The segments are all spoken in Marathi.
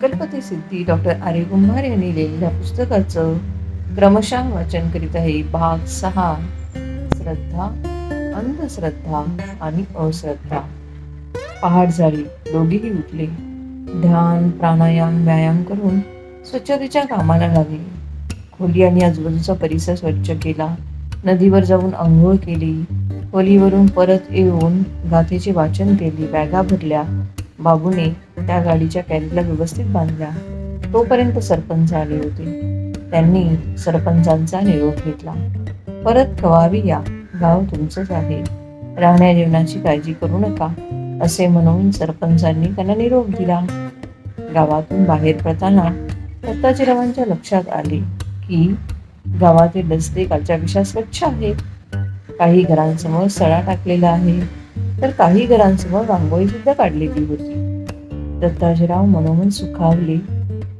संकल्पती सिद्धी डॉक्टर आर्य कुंभार यांनी लिहिलेल्या पुस्तकाचं क्रमशः वाचन करीत आहे भाग सहा. श्रद्धा अंधश्रद्धा आणि अश्रद्धा. पहाट झाली. दोघेही उठले. ध्यान प्राणायाम व्यायाम करून स्वच्छतेच्या कामाला लागले. खोली आणि आजूबाजूचा परिसर स्वच्छ केला. नदीवर जाऊन आंघोळ केली. खोलीवरून परत येऊन गाथेचे वाचन केले. बॅगा भरल्या. बाबूने त्या गाडीच्या कॅरीला व्यवस्थित बांधल्या तोपर्यंत सरपंच आले होते. त्यांनी सरपंचांचा निरोप घेतला. परत कवावी या गाव तुमचंच आहे. राहण्या जेवणाची काळजी करू नका असे म्हणून सरपंचांनी त्यांना निरोप दिला. गावातून बाहेर पडताना दत्ताजीरावांच्या लक्षात आले की गावातील रस्ते कालच्यापेक्षा स्वच्छ आहेत. काही घरांसमोर सडा टाकलेला आहे. तर काही घरांसमोर रांगोळी सुद्धा काढलेली होती. दत्ताजीराव मनोमन सुखावले.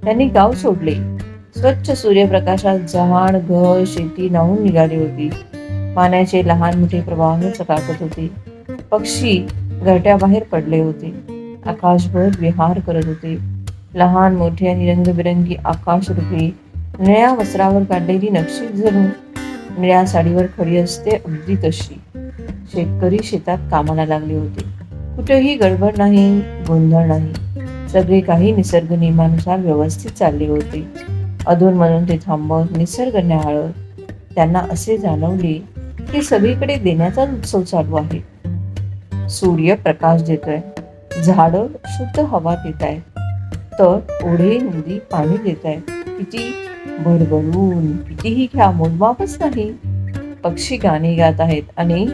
त्यांनी गाव सोडले. स्वच्छ सूर्यप्रकाशात जहाण घर शेती नाहून निघाली होती. पाण्याचे लहान मोठे प्रवाह चकाकत होते. पक्षी घरट्याबाहेर पडले होते. आकाशभर विहार करत होते. लहान मोठे आणि रंगबिरंगी आकाश रुपी निळ्या वस्त्रावर काढलेली नक्षी जणू निळ्या साडीवर खडी असते अगदी तशी. शेतकरी शेतात कामाला लागले होते. कुठेही गडबड नाही गोंधळ नाही. सगळे काही निसर्ग नियमानुसार व्यवस्थित चालले होते. अधूनमधून ते थांबत निसर्ग न्याहाळत त्यांना असे जाणवले की सगळीकडे देण्याचा उत्सव चालू आहे. सूर्य प्रकाश देतोय. झाडं शुद्ध हवा देत आहेत तर ओढे नदी पाणी देत आहेत किती भरभरून कितीही घ्या मोजमापच नाही. पक्षी गाणी गात आहेत आणि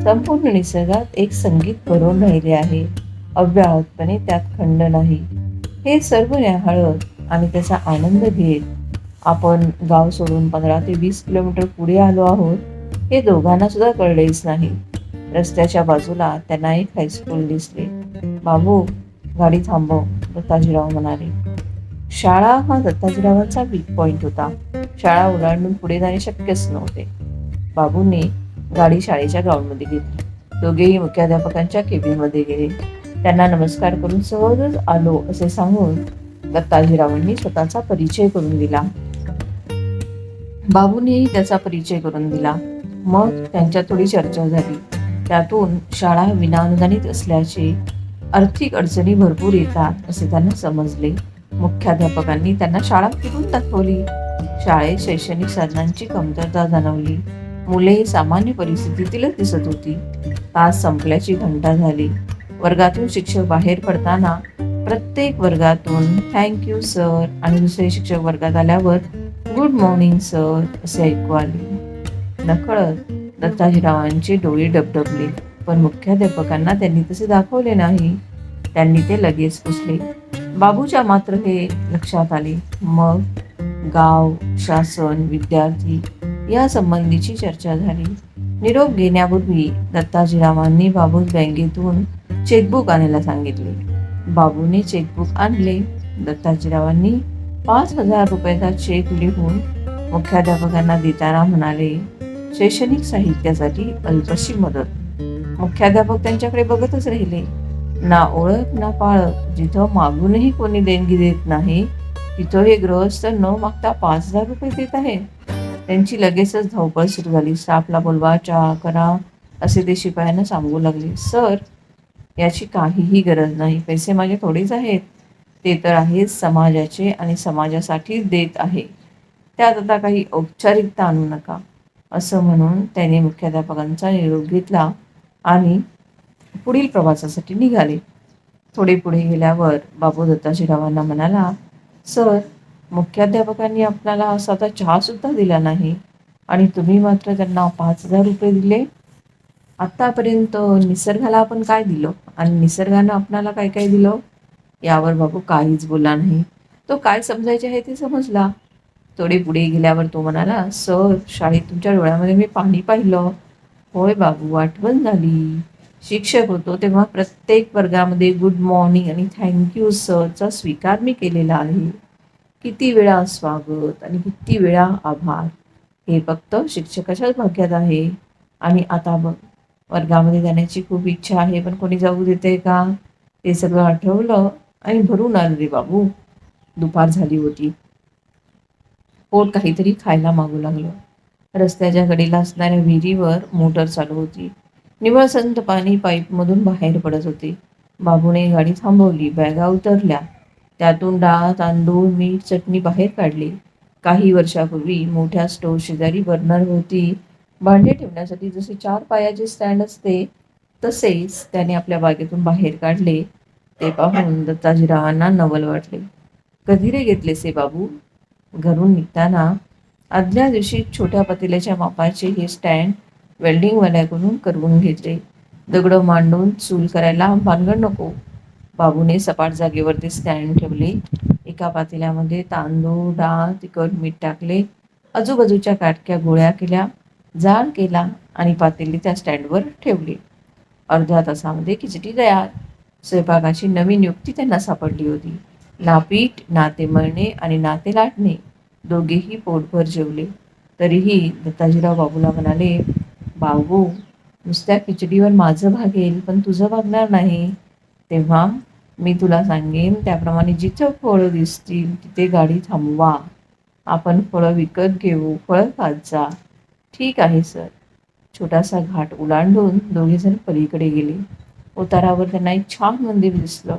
संपूर्ण निसर्गात एक संगीत करून राहिले आहे. अव्याहतपणे त्यात खंड नाही. हे सर्व न्याहाळत आणि त्याचा आनंद घेत आपण गाव सोडून पंधरा ते वीस किलोमीटर पुढे आलो आहोत हे दोघांना सुद्धा कळलेच नाही. रस्त्याच्या बाजूला त्यांना एक हायस्कूल दिसले. बाबू गाडी थांबव दत्ताजीराव म्हणाले. शाळा हा दत्ताजीरावांचा वीक पॉइंट होता. शाळा ओलांडून पुढे जाणे शक्यच नव्हते. बाबूने गाडी शाळेच्या ग्राउंडमध्ये घेतली. दोघेही मुख्याध्यापकांच्या केबिनमध्ये गेले. त्यांना नमस्कार करून सहजच आलो असे सांगून दत्ताजीरावांनी स्वतःचा परिचय करून दिला. बाबूनेही त्याचा परिचय करून दिला. मग त्यांच्यात थोडी चर्चा झाली. त्यातून शाळा विनाअनुदानित असल्याचे आर्थिक अडचणी भरपूर येतात असे त्यांना समजले. मुख्याध्यापकांनी त्यांना शाळा फिरून दाखवली. शाळेत शैक्षणिक साधनांची कमतरता जाणवली. मुले सामान्य परिस्थितीतीलच दिसत होती. तास संपल्याची घंटा झाली. वर्गातून शिक्षक बाहेर पडताना प्रत्येक वर्गातून थँक्यू सर आणि दुसरे शिक्षक वर्गात आल्यावर गुड मॉर्निंग सर असे ऐकू आले. नकळत दत्ताजीरावांचे डोळे डबडबले. पण मुख्याध्यापकांना त्यांनी तसे दाखवले नाही. त्यांनी ते लगेच पुसले. बाबूच्या मात्र हे लक्षात आले. मग गाव शासन विद्यार्थी या संबंधीची चर्चा झाली. निरोप घेण्यापूर्वी दत्ताजीरावांनी बाबूस बँकेतून चेकबुक आणायला सांगितले. बाबूने चेकबुक आणले. दत्ताजीरावांनी पाच हजार रुपयाचा चेक लिहून मुख्याध्यापकांना देताना म्हणाले शैक्षणिक साहित्यासाठी अल्पशी मदत. मुख्याध्यापक त्यांच्याकडे बघतच राहिले. ना ओळख ना पाळख. जिथं मागूनही कोणी देणगी देत नाही तिथं हे गृहस्थ न मागता पाच हजार रुपये देत आहे त्यांची लगेचच धावपळ सुरू झाली. स्टाफला बोलवा चहा करा असे ते शिपायांना सांगू लागले. सर याची काहीही गरज नाही. पैसे माझे थोडेच आहेत. ते तर आहेच समाजाचे आणि समाजासाठीच देत आहे. त्यात आता काही औपचारिकता आणू नका. असं म्हणून त्याने मुख्याध्यापकांचा निरोप घेतला आणि पुढील प्रवासासाठी निघाले. थोडे पुढे गेल्यावर बाबू दत्ताजीरावांना म्हणाला सर मुख्याध्यापकांनी आपल्याला साधा चहासुद्धा दिला नाही. आणि तुम्ही मात्र त्यांना पाच हजार रुपये दिले. आत्तापर्यंत निसर्गाला आपण काय दिलं? आणि निसर्गानं आपणाला काय काय दिलं? यावर बाबू काहीच बोलला नाही. तो काय समजायचे आहे ते समजला. थोडे पुढे गेल्यावर तो म्हणाला सर शाळेत तुमच्या डोळ्यामध्ये मी पाणी पाहिलं. होय बाबू आठवण झाली. शिक्षक होतो तेव्हा प्रत्येक वर्गामध्ये गुड मॉर्निंग आणि थँक्यू सरचा स्वीकार मी केलेला आहे. किती वेळा स्वागत आणि किती वेळा आभार. हे फक्त शिक्षकाच्याच भाग्यात आहे. आणि आता बघ वर्गामध्ये जाण्याची खूप इच्छा आहे पण कोणी जाऊ देते का? ते सगळं आठवलं आणि भरून आलं रे बाबू. दुपार झाली होती. पोट काहीतरी खायला मागू लागलं. रस्त्याच्या कडेला असणाऱ्या विहिरीवर मोटर चालू होती. निवळ संत पाणी पाईपमधून बाहेर पडत होते. बाबूने गाडी थांबवली बॅगा उतरल्या. त्यातून डाळ तांदूळ मीठ चटणी बाहेर काढली. काही वर्षापूर्वी मोठ्या स्टोव शेजारी बर्नर होती. भांडे ठेवण्यासाठी जसे चार पायाचे स्टँड असते तसेच त्याने आपल्या बागेतून बाहेर काढले. ते पाहून दत्ताजीरावांना नवल वाटले. कधी रे घेतलेस हे बाबू? घरून निघताना आदल्या दिवशी छोट्या पतिल्याच्या मापाचे हे स्टँड वेल्डिंगवाल्याकडून करून घेतले. दगड मांडून चूल करायला भानगड नको. बाबूने सपाट जागेवरती स्टँड ठेवले. एका पातेल्यामध्ये तांदूळ डाळ तिखट मीठ टाकले. आजूबाजूच्या काटक्या गोळ्या केल्या जाळ केला आणि पातेली त्या स्टँडवर ठेवली. अर्ध्या तासामध्ये खिचडी तयार. स्वयंपाकाची नवीन युक्ती त्यांना सापडली होती. नापीठ नाते मळणे आणि नाते लाटणे दोघेही पोटभर जेवले. तरीही दत्ताजीराव बाबूला म्हणाले बाबू नुसत्या खिचडीवर माझं भागेल पण तुझं भागणार नाही. तेव्हा मी तुला सांगेन त्याप्रमाणे जिथं फळं दिसतील तिथे गाडी थांबवा. आपण फळं विकत घेऊ फळं खात जा. ठीक आहे सर. छोटासा घाट ओलांडून दोघेजण पलीकडे गेले. उतारावर त्यांना एक छान मंदिर दिसलं.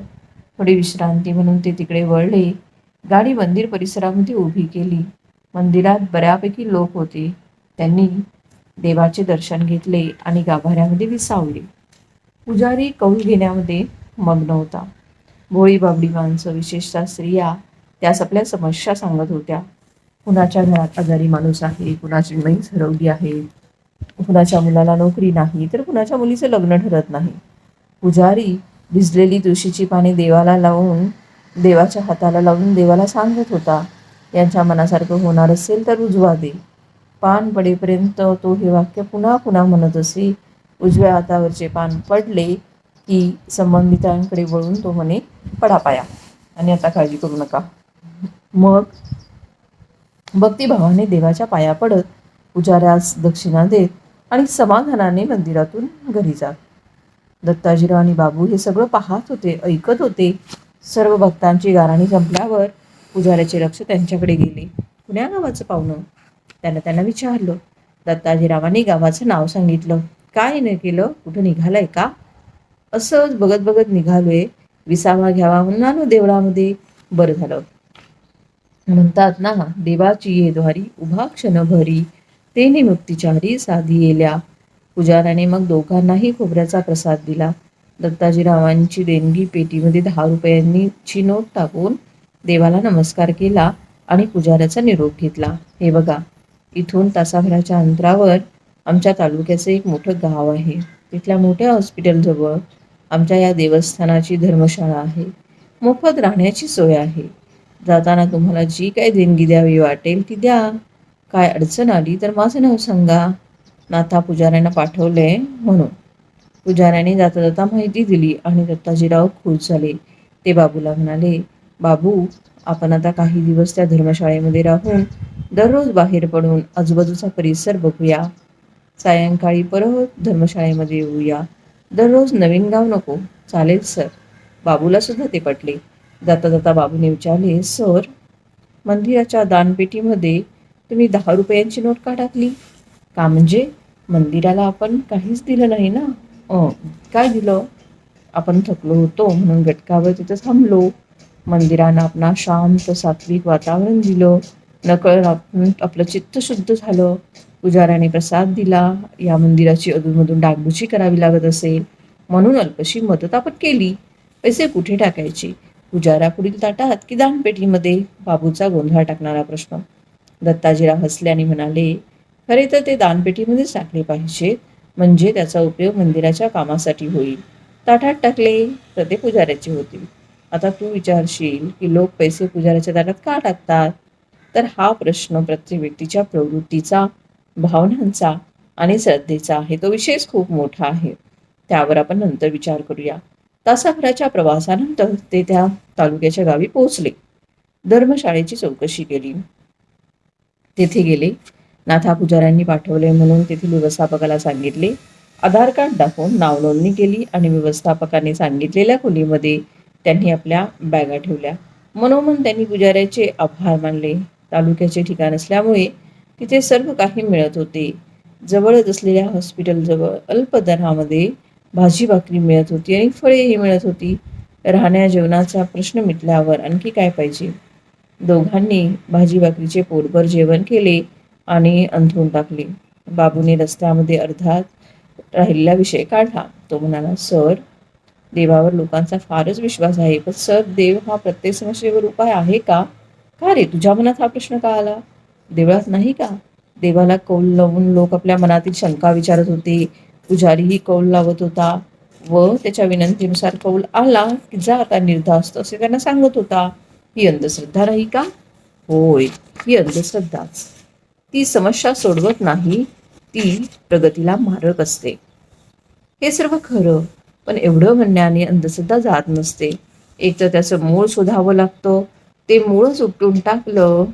थोडी विश्रांती म्हणून ते तिकडे वळले. गाडी मंदिर परिसरामध्ये उभी केली. मंदिरात बऱ्यापैकी लोक होते. त्यांनी देवाचे दर्शन घेतले आणि गाभाऱ्यामध्ये विसावले. पुजारी कौल घेण्यामध्ये मग्न होता भोळी बाबडी माणसं विशेषतः स्त्रिया त्यास आपल्या समस्या सांगत होत्या. कुणाच्या घरात आजारी माणूस आहे कुणाची म्हैस हरवली आहे कुणाच्या मुलाला नोकरी नाही तर कुणाच्या मुलीचं लग्न ठरत नाही. पुजारी भिजलेली तुळशीची पाने देवाला लावून देवाच्या हाताला लावून देवाला सांगत होता यांच्या मनासारखं होणार असेल तर उजवा दे. पान पडेपर्यंत तो हे वाक्य पुन्हा पुन्हा म्हणत असे उजव्या हातावरचे पान पडले की संबंधितांकडे वळून तो म्हणे पडा पाया आणि आता काळजी करू नका. मग भक्तिभावाने देवाच्या पाया पडत पुजाऱ्यास दक्षिणा देत आणि समाधानाने मंदिरातून घरी जात दत्ताजीराव आणि बाबू हे सगळं पाहत होते ऐकत होते. सर्व भक्तांची गाराणी संपल्यावर पुजाऱ्याचे लक्ष त्यांच्याकडे गेले. कुण्या गावाचं पाहुणं? त्यानं त्यांना विचारलं. दत्ताजीरावांनी गावाचं नाव सांगितलं. काय न केलं? कुठं निघालंय का? असंच बघत बघत निघालोय. विसावा घ्यावा म्हणून देवळामध्ये. बरं झालं. म्हणतात ना देवाची ये द्वारी उभा क्षण भरी. तेने मुक्तिचारी साधी येल्या. पुजाऱ्याने मग दोघांनाही खोबऱ्याचा प्रसाद दिला. दत्ताजीरावांची देणगी पेटीमध्ये दहा रुपयांची नोट टाकून देवाला नमस्कार केला आणि पुजाऱ्याचा निरोप घेतला. हे बघा इथून तासाभराच्या अंतरावर आमच्या तालुक्याचं एक मोठं गाव आहे. तिथल्या मोठ्या हॉस्पिटलजवळ आमच्या या देवस्थानाची धर्मशाळा आहे. मोफत राहण्याची सोय आहे. जाताना तुम्हाला जी काही देणगी द्यावी वाटेल ती द्या. काय अडचण आली तर माझं नाव सांगा. नाथा पुजाऱ्यांना पाठवले म्हणून. पुजाऱ्याने जाता जाता माहिती दिली आणि दत्ताजीराव खुश झाले. ते बाबूला म्हणाले बाबू आपण आता काही दिवस त्या धर्मशाळेमध्ये राहून दररोज बाहेर पडून आजूबाजूचा परिसर बघूया. सायंकाळी परत धर्मशाळेमध्ये येऊया. दररोज नवीन गाव नको. चालेल सर. बाबूला सुद्धा ते पटले. जाता जाता बाबूने विचारले सर मंदिराच्या दानपेटीमध्ये तुम्ही दहा रुपयांची नोट का टाकली? का म्हणजे मंदिराला आपण काहीच दिलं नाही ना? काय दिलं? आपण थकलो होतो म्हणून गटकावर तिथं थांबलो. मंदिरानं आपणा शांत सात्विक वातावरण दिलं. नकळ आपण आपलं चित्त शुद्ध झालं. पुजाऱ्याने प्रसाद दिला या मंदिराची अधूनमधून डागडुची करावी लागत असेल म्हणून अल्पशी मदत आपण केली. पैसे कुठे टाकायचे? पुजाऱ्यापुढील ताटात की दानपेटीमध्ये? बाबूचा गोंधळ टाकणारा प्रश्न. दत्ताजीराव हसले आणि म्हणाले खरे तर ते दानपेटीमध्येच टाकले पाहिजे. म्हणजे त्याचा उपयोग मंदिराच्या कामासाठी होईल. ताटात टाकले तर ते पुजाऱ्याचे होतील. आता तू विचारशील की लोक पैसे पुजाऱ्याच्या ताटात का टाकतात? तर हा प्रश्न प्रत्येक व्यक्तीच्या प्रवृत्तीचा भावनांचा आणि श्रद्धेचा आहे तो विशेष खूप मोठा आहे. त्यावर आपण नंतर विचार करूया. तासाभराच्या प्रवासानंतर ते त्या तालुक्याच्या गावी पोहोचले. धर्मशाळेची चौकशी केली. तेथे गेले. नाथा पुजाऱ्यांनी पाठवले म्हणून तेथील व्यवस्थापकाला सांगितले. आधार कार्ड दाखवून नाव नोंदणी केली आणि व्यवस्थापकाने सांगितलेल्या खोलीमध्ये त्यांनी आपल्या बॅगा ठेवल्या. मनोमन त्यांनी पुजाऱ्याचे आभार मानले. तालुक्याचे ठिकाण असल्यामुळे तिथे सर्व काही मिळत होते. जवळच असलेल्या हॉस्पिटलजवळ अल्प दरामध्ये भाजी भाकरी मिळत होती आणि फळेही मिळत होती. राहण्या जेवणाचा प्रश्न मिटल्यावर आणखी काय पाहिजे? दोघांनी भाजी भाकरीचे पोटभर जेवण केले आणि अंथरून टाकले. बाबूने रस्त्यामध्ये अर्धात राहिलेला विषय काढला. तो म्हणाला सर देवावर लोकांचा फारच विश्वास आहे. पण सर देव हा प्रत्येक समस्येवर उपाय आहे का? का रे? तुझ्या मनात हा प्रश्न का आला? देवळात नाही का? देवाला कौल लावून लोक आपल्या मनातील शंका विचारत होते. पुजारीही कौल लावत होता व त्याच्या विनंतीनुसार कौल आला की जा आता निर्धास्त असे त्यांना सांगत होता. ही अंधश्रद्धा नाही का? होय ही अंधश्रद्धाच ती समस्या सोडवत नाही ती प्रगतीला मारक असते. हे सर्व खरं पण एवढं म्हणण्याने अंधश्रद्धा जात नसते. एक तर त्याचं मूळ शोधावं लागतं ते मूळच उपटून टाकलं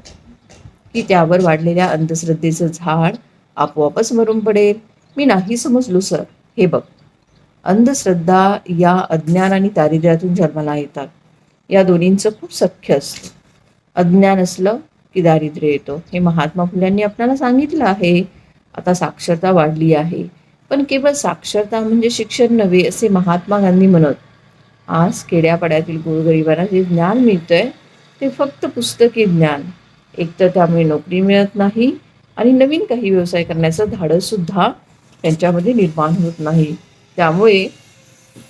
की त्यावर वाढलेल्या अंधश्रद्धेचं झाड आपोआपच मरून पडेल. मी नाही समजलो सर. हे बघ. अंधश्रद्धा या अज्ञान आणि दारिद्र्यातून जन्माला येतात. या दोन्हींचं खूप सख्य असतं. अज्ञान असलं की दारिद्र्य येतो. हे महात्मा फुल्यांनी आपल्याला सांगितलं आहे. आता साक्षरता वाढली आहे. पण केवळ साक्षरता म्हणजे शिक्षण नव्हे असे महात्मा गांधी म्हणत आज खेड्यापाड्यातील गोरगरिबांना जे ज्ञान मिळतंय ते फक्त पुस्तकी ज्ञान. एकतर त्यामुळे नोकरी मिळत नाही आणि नवीन काही व्यवसाय करण्याचं धाडससुद्धा त्यांच्यामध्ये निर्माण होत नाही. त्यामुळे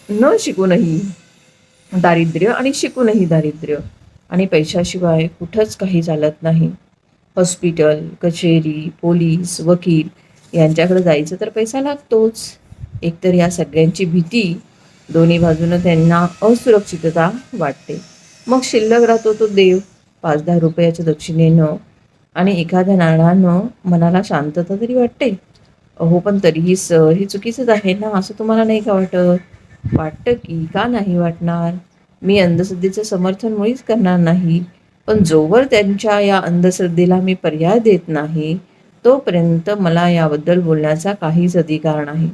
न शिकूनही दारिद्र्य आणि शिकूनही दारिद्र्य आणि पैशाशिवाय कुठंच काही चालत नाही. हॉस्पिटल कचेरी पोलीस वकील यांच्याकडे जायचं तर पैसा लागतोच. एकतर या सगळ्यांची भीती दोन्ही बाजूनं त्यांना असुरक्षितता वाटते. मग शिल्लक राहतो तो देव. पाच दहा रुपयाच्या दक्षिणेनं आणि एखाद्या नाण्यानं मनाला शांतता तरी वाटते. अहो पण तरीही सर हे चुकीचंच आहे ना? असं तुम्हाला नाही का वाटत? वाटतं की का नाही वाटणार? मी अंधश्रद्धेचं समर्थन मुळीच करणार नाही. पण जोवर त्यांच्या या अंधश्रद्धेला मी पर्याय देत नाही तोपर्यंत मला याबद्दल बोलण्याचा काहीच अधिकार नाही.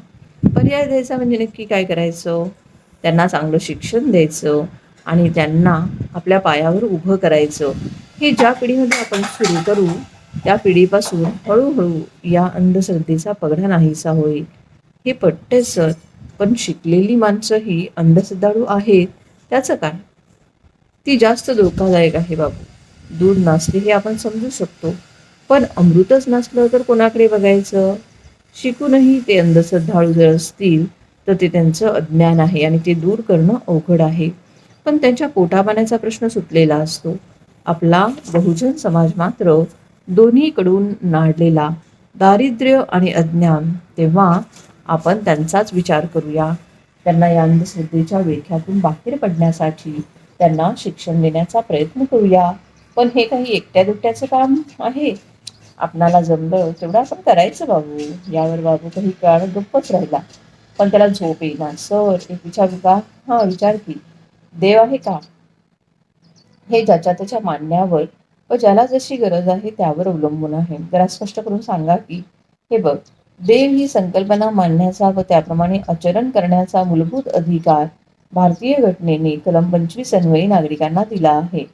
पर्याय द्यायचा म्हणजे नक्की काय करायचं? त्यांना चांगलं शिक्षण द्यायचं. आणि त्यांना आपल्या पायावर उभं करायचं. हे ज्या पिढीमध्ये आपण सुरू करू त्या पिढीपासून हळूहळू या अंधश्रद्धेचा पगडा नाहीसा होईल. हे पट्टे सर पण शिकलेली माणसं ही अंधश्रद्धाळू आहेत. त्याचं काय? ती जास्त धोकादायक आहे बाबू. दूध नाचले हे आपण समजू शकतो. पण अमृतच नसलं तर कोणाकडे बघायचं? शिकूनही ते अंधश्रद्धाळू जर असतील तर ते त्यांचं अज्ञान आहे आणि ते दूर करणं अवघड आहे. पण त्यांच्या पोटापाण्याचा प्रश्न सुटलेला असतो. आपला बहुजन समाज मात्र दोन्हीकडून नाडलेला दारिद्र्य आणि अज्ञान तेव्हा आपण त्यांचाच विचार करूया. त्यांना या अंधश्रद्धेच्या विळख्यातून बाहेर पडण्यासाठी त्यांना शिक्षण देण्याचा प्रयत्न करूया. पण हे काही एकट्या दुकट्याचं काम आहे. आपणाला जमलं तेवढं आपण करायचं बाबू. यावर बाबू काही काळ गप्पच राहिला. पण त्याला झोप येईना. सर एक विचारू का? हा विचार की. देव आहे का? हे ज्याच्या त्याच्या मानण्यावर व ज्याला जशी गरज आहे त्यावर अवलंबून आहे. जरा स्पष्ट करून सांगा की हे बघ देव ही संकल्पना मांडण्याचा व त्याप्रमाणे आचरण करण्याचा मूलभूत अधिकार भारतीय घटनेने कलम पंचवीस अन्वयी नागरिकांना दिला आहे.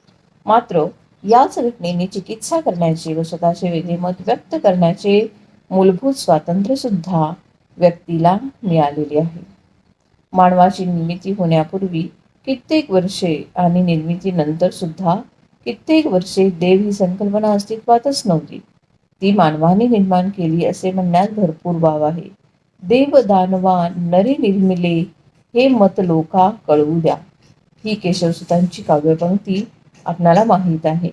मात्र याच घटनेने चिकित्सा करण्याचे व स्वतःचे वेगळे मत व्यक्त करण्याचे मूलभूत स्वातंत्र्य सुद्धा व्यक्तीला मिळालेले आहे. मानवाची निर्मिती होण्यापूर्वी कित्येक वर्षे आणि निर्मितीनंतर सुद्धा कित्येक वर्षे देव ही संकल्पना अस्तित्वातच नव्हती. ती मानवाने निर्माण केली असे म्हणण्यात भरपूर वाव आहे. देव दानवा नरे निर्मिले हे मत लोका कळवू द्या. ही केशवसुतांची काव्यपंक्ती आपणाला माहीत आहे.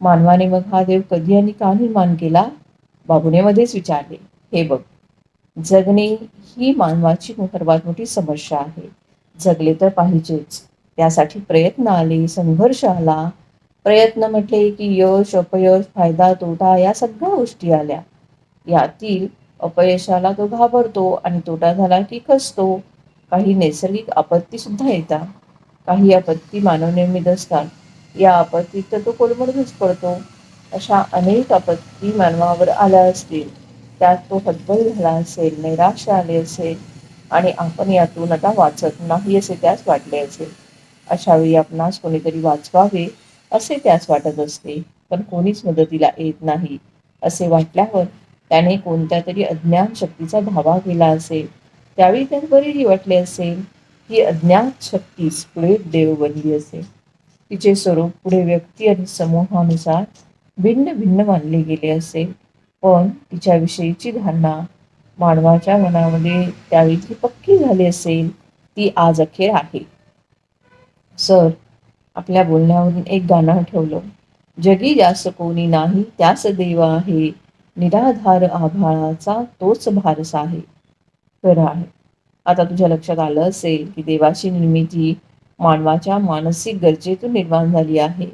मानवाने मग हा देव कधी आणि का निर्माण केला? बाबुनेमध्येच विचारले. हे बघ. जगणे ही मानवाची सर्वात मोठी समस्या आहे. जगले तर पाहिजेच. त्यासाठी प्रयत्न आले संघर्ष आला. प्रयत्न म्हटले की यश अपयश फायदा तोटा या सगळ्या गोष्टी आल्या. यातील अपयशाला तो घाबरतो आणि तोटा झाला की खसतो काही नैसर्गिक आपत्ती सुद्धा येतात. काही आपत्ती मानवनिर्मित असतात. या आपत्तीत तर तो कोलमडूनच पडतो. अशा अनेक आपत्ती मानवावर आल्या असतील. त्यात तो हतबल झाला असेल नैराश्य आले असेल. आणि आपण यातून आता वाचत नाही असे त्यास वाटले असेल. अशावेळी आपणास कोणीतरी वाचवावे असे त्यास वाटत असते पण कोणीच मदतीला येत नाही. असे वाटल्यावर त्याने कोणत्या तरी अज्ञान शक्तीचा धावा केला असेल. त्यावेळी त्यास बरेही वाटले असेल ही अज्ञात शक्तीस पुढे देव बनली असेल. तिचे स्वरूप पुढे व्यक्ती आणि समूहानुसार भिन्न भिन्न मानले गेले असेल. पण तिच्याविषयीची धारणा मानवाच्या मनामध्ये त्यावेळी ती पक्की झाली असेल ती आज अखेर आहे. सर आपल्या बोलण्यावरून एक गाणं ठेवलं. जगी जास कोणी नाही त्यास देव आहे. निराधार आभाळाचा तोच भारस आहे. खरं आहे. आता तुझ्या लक्षात आलं असेल की देवाची निर्मिती मानवाच्या मानसिक गरजेतून निर्माण झाली आहे.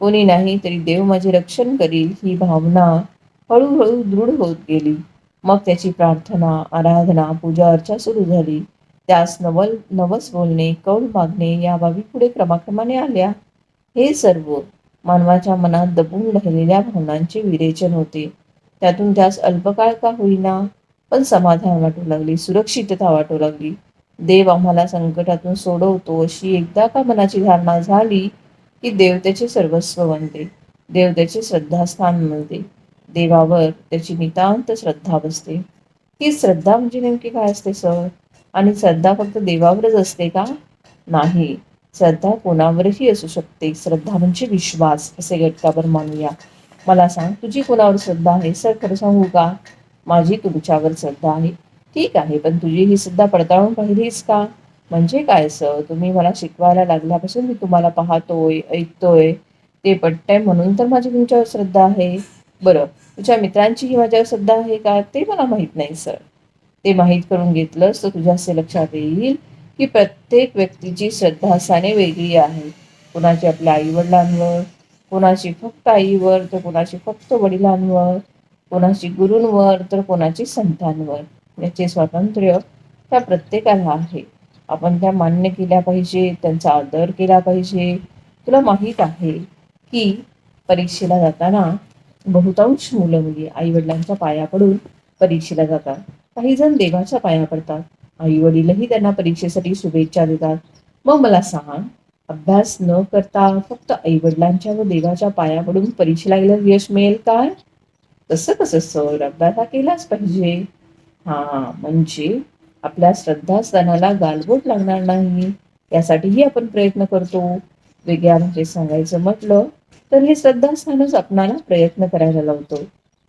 कोणी नाही तरी देव माझे रक्षण करील ही भावना हळूहळू दृढ होत गेली. मग त्याची प्रार्थना आराधना पूजा अर्चा सुरू झाली. त्यास नवल नवस बोलणे कौल मागणे या बाबी पुढे क्रमाक्रमाने आल्या. हे सर्व मानवाच्या मनात दबून राहिलेल्या भावनांचे विरेचन होते. त्यातून त्यास अल्पकाळ का होईना पण समाधान वाटू लागली सुरक्षितता वाटू लागली. देव आम्हाला संकटातून सोडवतो अशी एकदा का मनाची धारणा झाली की देवतेचे सर्वस्व बनते. देवतेचे श्रद्धास्थान मिळते. देवावर त्याची नितांत श्रद्धा बसते. ही श्रद्धा म्हणजे नेमकी काय असते सर? आणि श्रद्धा फक्त देवावरच असते का? नाही. श्रद्धा कोणावरही असू शकते. श्रद्धा म्हणजे विश्वास असे घटकावर मानूया. मला सांग तुझी कोणावर श्रद्धा आहे? सर खरं सांगू का? माझी तुमच्यावर श्रद्धा आहे. ठीक आहे पण तुझी ही सुद्धा पडताळून पाहिलीस का? म्हणजे काय सर? तुम्ही मला शिकवायला लागल्यापासून मी तुम्हाला पाहतोय ऐकतोय. ते पटतंय म्हणून तर माझी तुमच्यावर श्रद्धा आहे. बरं. तुझ्या मित्रांचीही माझ्यावर श्रद्धा आहे का ते मला माहीत नाही सर. ते माहीत करून घेतलंस तर तुझ्या असे लक्षात येईल की प्रत्येक व्यक्तीची श्रद्धासाने वेगळी आहे कोणाची आपल्या आईवडिलांवर कोणाची फक्त आईवर तर कोणाची फक्त वडिलांवर कोणाची गुरूंवर तर कोणाची संतांवर. याचे स्वातंत्र्य त्या प्रत्येकाला आहे. आपण त्या मान्य केल्या पाहिजे त्यांचा आदर केला पाहिजे. तुला माहीत आहे की परीक्षेला जाताना बहुतांश मुलं मुली आई वडिलांच्या पाया पडून परीक्षेला जातात. काही जण देवाच्या पाया पडतात. आई वडीलही त्यांना परीक्षेसाठी शुभेच्छा देतात. मग मला सांग अभ्यास न करता फक्त आई वडिलांच्या व देवाच्या पाया पडून परीक्षेला गेल्यास यश मिळेल काय? तसं कसं सर? अभ्यास हा केलाच पाहिजे. हा म्हणजे आपल्या श्रद्धास्थानाला गालबोट लागणार नाही. यासाठीही आपण प्रयत्न करतो. वेगळ्या भाषेत सांगायचं म्हटलं तर हे श्रद्धास्थानच आपणाला प्रयत्न करायला लावतो.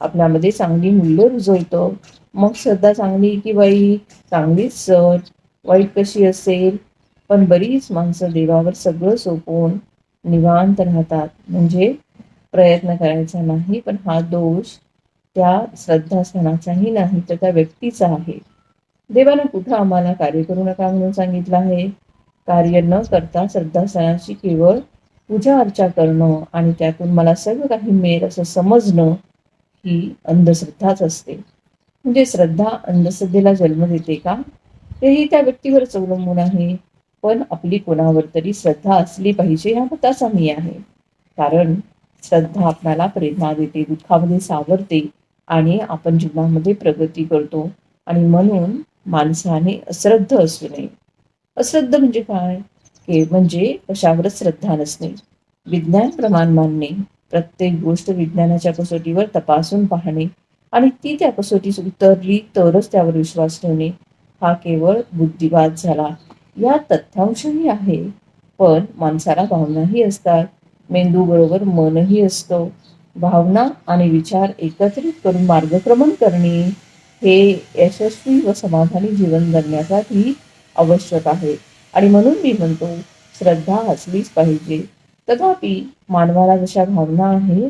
आपल्यामध्ये चांगली मूल्य रुजवतो. मग श्रद्धा चांगली की वाईट चांगलीच सर वाईट कशी असेल? पण बरीच माणसं देवावर सगळं सोपवून निवांत राहतात. म्हणजे प्रयत्न करायचा नाही पण हा दोष त्या श्रद्धास्थानाचाही नाही तर त्या व्यक्तीचा आहे. देवानं कुठं आम्हाला कार्य करू नका म्हणून सांगितलं आहे? कार्य न करता श्रद्धास्थानाची केवळ पूजा अर्चा करणं आणि त्यातून मला सर्व काही मिळेल असं समजणं ही अंधश्रद्धाच असते. म्हणजे श्रद्धा अंधश्रद्धेला जन्म देते का? तेही त्या व्यक्तीवरच अवलंबून आहे. पण आपली कोणावर तरी श्रद्धा असली पाहिजे ह्या मताचा मी आहे. कारण श्रद्धा आपल्याला प्रेरणा देते दुःखामध्ये सावरते आणि आपण जीवनामध्ये प्रगती करतो आणि म्हणून माणसाने अश्रद्ध असू नये. अश्रद्ध म्हणजे काय? के म्हणजे कशावर श्रद्धा नसणे. विज्ञान प्रमाण मानणे प्रत्येक गोष्ट विज्ञानाच्या कसोटीवर तपासून पाहणे आणि ती त्या कसोटीस उतरली तरच त्यावर विश्वास ठेवणे हा केवळ बुद्धिवाद झाला. या तथ्यांशही आहे पण माणसाला भावनाही असतात. मेंदू बरोबर मनही असतो. भावना आणि विचार एकत्रित करून मार्गक्रमण करणे हे यशस्वी व समाधानी जीवन जगण्यासाठी आवश्यक आहे. आणि म्हणून मी म्हणतो श्रद्धा असलीच पाहिजे. तथापि मानवाला जशा भावना आहे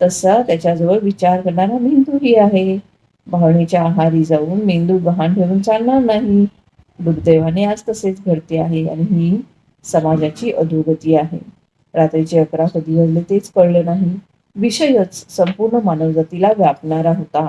तसा त्याच्याजवळ विचार करणारा मेंदूही आहे. भावनेच्या आहारी जाऊन मेंदू गहाण ठेवून चालणार नाही. दुर्दैवाने आज तसेच घडते आहे आणि ही समाजाची अधोगती आहे. रात्रीचे अकरा कधी घडले तेच कळलं नाही. विषयच संपूर्ण मानवजातीला व्यापणारा होता.